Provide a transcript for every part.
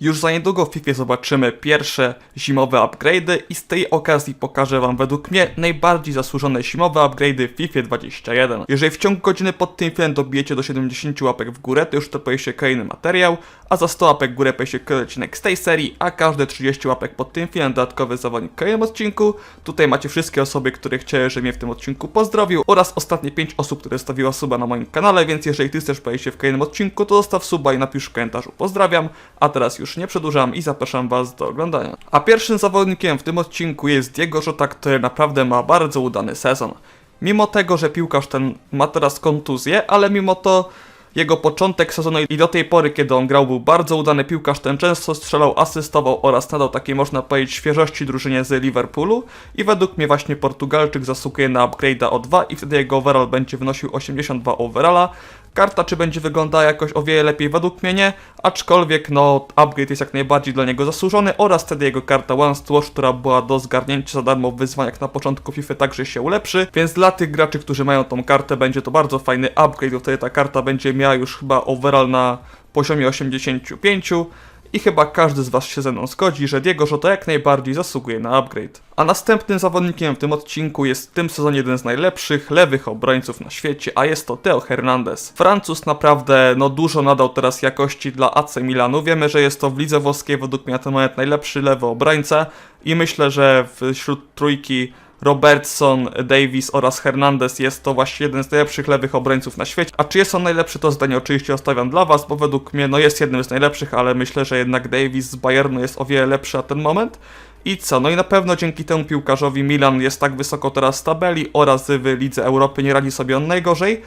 Już za niedługo w FIFA zobaczymy pierwsze zimowe upgrade'y i z tej okazji pokażę wam według mnie najbardziej zasłużone zimowe upgrade'y w FIFA 21. Jeżeli w ciągu godziny pod tym filmem dobijecie do 70 łapek w górę, to już to się kolejny materiał, a za 100 łapek w górę się kolejny odcinek z tej serii, a każde 30 łapek pod tym filmem dodatkowy zawodnik w kolejnym odcinku. Tutaj macie wszystkie osoby, które chciały, żebym je w tym odcinku pozdrowił oraz ostatnie 5 osób, które stawiła suba na moim kanale, więc jeżeli ty chcesz pojawić się w kolejnym odcinku, to zostaw suba i napisz w komentarzu pozdrawiam, a teraz już nie przedłużam i zapraszam was do oglądania. A pierwszym zawodnikiem w tym odcinku jest Diego Jota, który naprawdę ma bardzo udany sezon. Mimo tego, że piłkarz ten ma teraz kontuzję, ale mimo to jego początek sezonu i do tej pory, kiedy on grał, był bardzo udany piłkarz, ten często strzelał, asystował oraz nadał takiej, można powiedzieć, świeżości drużynie z Liverpoolu i według mnie właśnie Portugalczyk zasługuje na upgrade'a o 2 i wtedy jego overall będzie wynosił 82 overalla. Karta czy będzie wyglądała jakoś o wiele lepiej według mnie nie, aczkolwiek no upgrade jest jak najbardziej dla niego zasłużony oraz wtedy jego karta One Watch, która była do zgarnięcia za darmo w wyzwaniach na początku FIFA także się ulepszy, więc dla tych graczy, którzy mają tą kartę będzie to bardzo fajny upgrade, bo wtedy ta karta będzie miała już chyba overall na poziomie 85 i chyba każdy z Was się ze mną zgodzi, że Diego Jota jak najbardziej zasługuje na upgrade. A następnym zawodnikiem w tym odcinku jest w tym sezonie jeden z najlepszych lewych obrońców na świecie, a jest to Theo Hernandez. Francuz naprawdę no dużo nadał teraz jakości dla AC Milanu. Wiemy, że jest to w lidze włoskiej według mnie na ten moment najlepszy lewy obrońca i myślę, że wśród trójki Robertson, Davis oraz Hernandez jest to właśnie jeden z najlepszych lewych obrońców na świecie. A czy jest on najlepszy, to zdanie oczywiście ostawiam dla Was, bo według mnie no jest jednym z najlepszych, ale myślę, że jednak Davis z Bayernu jest o wiele lepszy na ten moment. I co? No i na pewno dzięki temu piłkarzowi Milan jest tak wysoko teraz w tabeli oraz w Lidze Europy nie radzi sobie on najgorzej.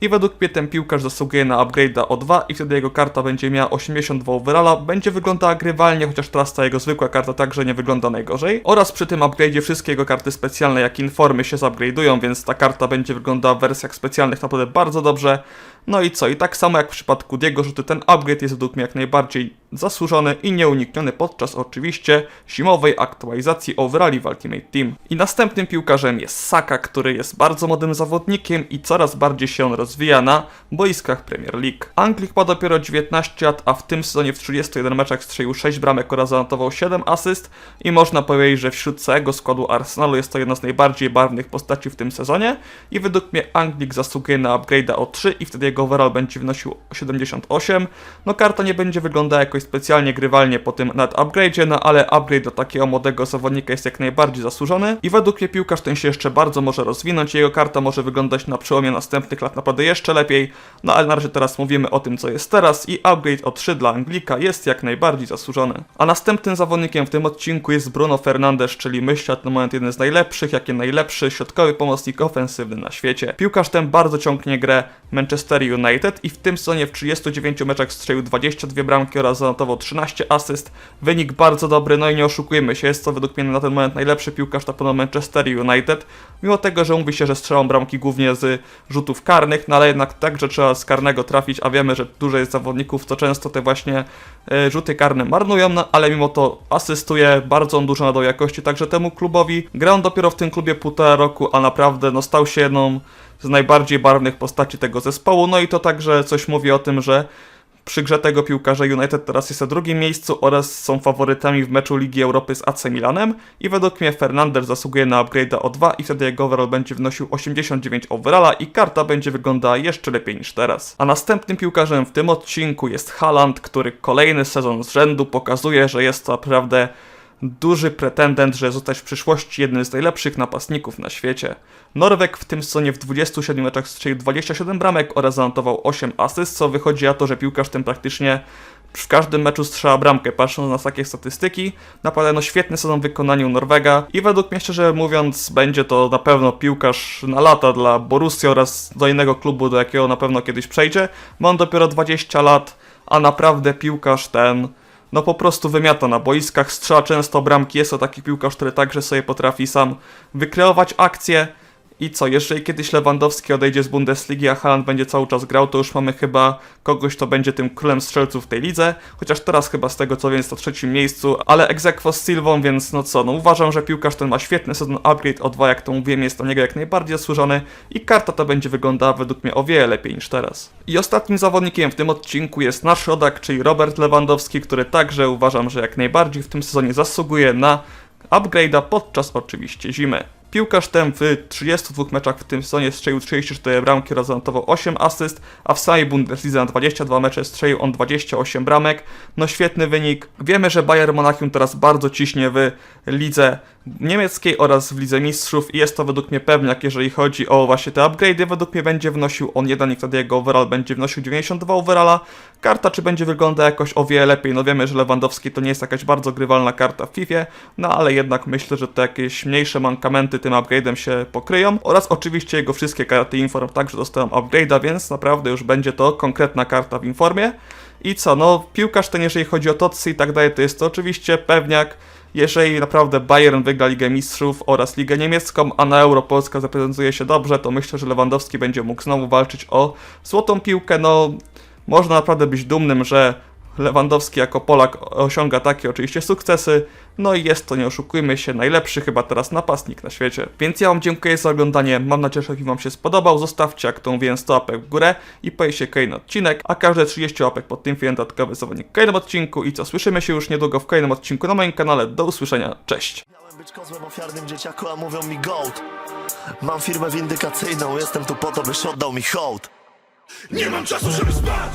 I według mnie ten piłkarz zasługuje na upgrade'a o 2 i wtedy jego karta będzie miała 82 overalla, będzie wyglądała grywalnie, chociaż teraz ta jego zwykła karta także nie wygląda najgorzej. Oraz przy tym upgrade'zie wszystkie jego karty specjalne jak informy się zupgrade'ują, więc ta karta będzie wyglądała w wersjach specjalnych naprawdę bardzo dobrze. No i co? I tak samo jak w przypadku Diego, że ten upgrade jest według mnie jak najbardziej zasłużony i nieunikniony podczas oczywiście zimowej aktualizacji overalli w Ultimate Team. I następnym piłkarzem jest Saka, który jest bardzo młodym zawodnikiem i coraz bardziej się on rozwija na boiskach Premier League. Anglik ma dopiero 19 lat, a w tym sezonie w 31 meczach strzelił 6 bramek oraz zanotował 7 asyst i można powiedzieć, że wśród całego składu Arsenalu jest to jedna z najbardziej barwnych postaci w tym sezonie i według mnie Anglik zasługuje na upgrade'a o 3 i wtedy jego overall będzie wynosił 78. No karta nie będzie wyglądała jakoś specjalnie grywalnie po tym nad upgrade'zie, no ale upgrade do takiego młodego zawodnika jest jak najbardziej zasłużony i według mnie piłkarz ten się jeszcze bardzo może rozwinąć, jego karta może wyglądać na przełomie następnych lat naprawdę jeszcze lepiej, no ale na razie teraz mówimy o tym co jest teraz i upgrade o 3 dla Anglika jest jak najbardziej zasłużony. A następnym zawodnikiem w tym odcinku jest Bruno Fernandes, czyli myślę na moment jeden z najlepszych, jak i najlepszy środkowy pomocnik ofensywny na świecie. Piłkarz ten bardzo ciągnie grę Manchester United i w tym sezonie w 39 meczach strzelił 22 bramki oraz zanotował 13 asyst. Wynik bardzo dobry, no i nie oszukujmy się, jest to według mnie na ten moment najlepszy piłkarz na pewno Manchester United. Mimo tego, że mówi się, że strzelą bramki głównie z rzutów karnych, no ale jednak także trzeba z karnego trafić, a wiemy, że dużo jest zawodników, co często te właśnie e, rzuty karne marnują, no ale mimo to asystuje, bardzo on dużo nadał jakości także temu klubowi. Grał dopiero w tym klubie półtora roku, a naprawdę no stał się jedną z najbardziej barwnych postaci tego zespołu. No i to także coś mówi o tym, że przy grze tego piłkarza United teraz jest na drugim miejscu oraz są faworytami w meczu Ligi Europy z AC Milanem i według mnie Fernandez zasługuje na upgrade'a o 2 i wtedy jego overall będzie wynosił 89 overalla i karta będzie wyglądała jeszcze lepiej niż teraz. A następnym piłkarzem w tym odcinku jest Haaland, który kolejny sezon z rzędu pokazuje, że jest to naprawdę duży pretendent, żeby zostać w przyszłości jednym z najlepszych napastników na świecie. Norweg w tym sezonie w 27 meczach strzelił 27 bramek oraz zanotował 8 asyst, co wychodzi na to, że piłkarz ten praktycznie w każdym meczu strzela bramkę, patrząc na takie statystyki. Naprawdę świetny sezon w wykonaniu Norwega i według mnie szczerze mówiąc będzie to na pewno piłkarz na lata dla Borussii oraz do innego klubu, do jakiego na pewno kiedyś przejdzie. Ma on dopiero 20 lat, a naprawdę piłkarz ten no po prostu wymiata na boiskach, strzela często bramki, jest to taki piłkarz, który także sobie potrafi sam wykreować akcję. I co, jeżeli kiedyś Lewandowski odejdzie z Bundesligi, a Haaland będzie cały czas grał, to już mamy chyba kogoś, kto będzie tym królem strzelców w tej lidze. Chociaż teraz chyba z tego co wiem jest to trzecim miejscu, ale egzekwo z Silvą, więc no co, no uważam, że piłkarz ten ma świetny sezon upgrade o 2, jak to mówiłem, jest to niego jak najbardziej zasłużony i karta ta będzie wyglądała według mnie o wiele lepiej niż teraz. I ostatnim zawodnikiem w tym odcinku jest nasz rodak, czyli Robert Lewandowski, który także uważam, że jak najbardziej w tym sezonie zasługuje na upgrade'a podczas oczywiście zimy. Piłkarz ten w 32 meczach w tym sezonie strzelił 34 bramki oraz zanotował 8 asyst, a w samej Bundeslidze na 22 mecze strzelił on 28 bramek. No świetny wynik. Wiemy, że Bayern Monachium teraz bardzo ciśnie w lidze niemieckiej oraz w lidze mistrzów i jest to według mnie pewniak, jeżeli chodzi o właśnie te upgrade'y. Według mnie będzie wnosił on jeden i wtedy jego overall będzie wnosił 92 overalla. Karta czy będzie wygląda jakoś o wiele lepiej, no wiemy, że Lewandowski to nie jest jakaś bardzo grywalna karta w FIFA, no ale jednak myślę, że te jakieś mniejsze mankamenty tym upgrade'em się pokryją oraz oczywiście jego wszystkie karty Inform także dostają upgrade'a, więc naprawdę już będzie to konkretna karta w Informie. I co, no piłkarz ten jeżeli chodzi o totsy i tak dalej, to jest to oczywiście pewniak, jeżeli naprawdę Bayern wygra Ligę Mistrzów oraz Ligę Niemiecką, a na Euro Polska zaprezentuje się dobrze, to myślę, że Lewandowski będzie mógł znowu walczyć o złotą piłkę. No, można naprawdę być dumnym, że Lewandowski jako Polak osiąga takie oczywiście sukcesy. No i jest to, nie oszukujmy się, najlepszy chyba teraz napastnik na świecie. Więc ja Wam dziękuję za oglądanie. Mam nadzieję, że film Wam się spodobał. Zostawcie, jak tą mówiłem, 100 łapek w górę i się kolejny odcinek, a każde 30 łapek pod tym filmem dodatkowy zawodnik w kolejnym odcinku. I co, słyszymy się już niedługo w kolejnym odcinku na moim kanale. Do usłyszenia, cześć! Miałem być kozłem ofiarnym dzieciaku, a mówią mi gold Mam firmę windykacyjną, jestem tu po to, byś oddał mi hołd Nie mam czasu, żeby spać